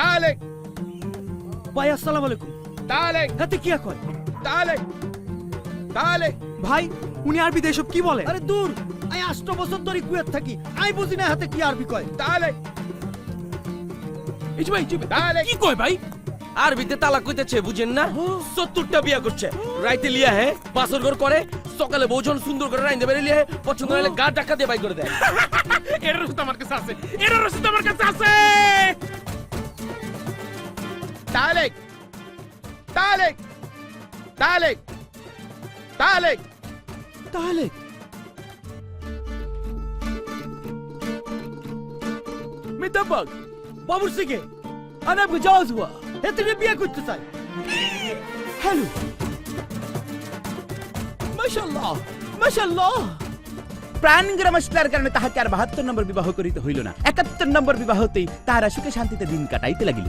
তালেক ভাই আসসালামু আলাইকুম। তালেক হাতে কি কয় তালেক তালেক ভাই উনি আরবিতে এসব কি বলে? আরে দূর আই আষ্ট বছর ধরে কুয়েত থাকি আই বুঝি না হাতে কি আরবি কয়। তালেক এই ভাই ভাই, কি কয় ভাই? আরবিতে তালাক কইতেছে বুঝেন না? সত্তরটা বিয়া করছে। রাইতে লিয়া হে বাসর ঘর করে সকালে বৌজন সুন্দর করে রাইন্দে বেরিয়ে লিয়া পছন্দ হলে গা টাকা দিয়ে বাই করে দেয়। এর রসিদ আমার কাছে আছে এর রসিদ আমার কাছে আছে। তালেক তালেক তালেক তালেক তাহলে মিতাবাগ বাবুর সিকে আমি আপনাকে জাওয়াজ হুয়া এতে নিয়ে বিয়ে করতে চাই হ্যালো মাশাআল্লাহ মাশাআল্লাহ প্রাণগ্রামস্তার কারণে তাহাকে আর বাহাত্তর নম্বর বিবাহ করিতে হইল না একাত্তর নম্বর বিবাহতেই তাহারা সুখে শান্তিতে দিন কাটাইতে লাগিল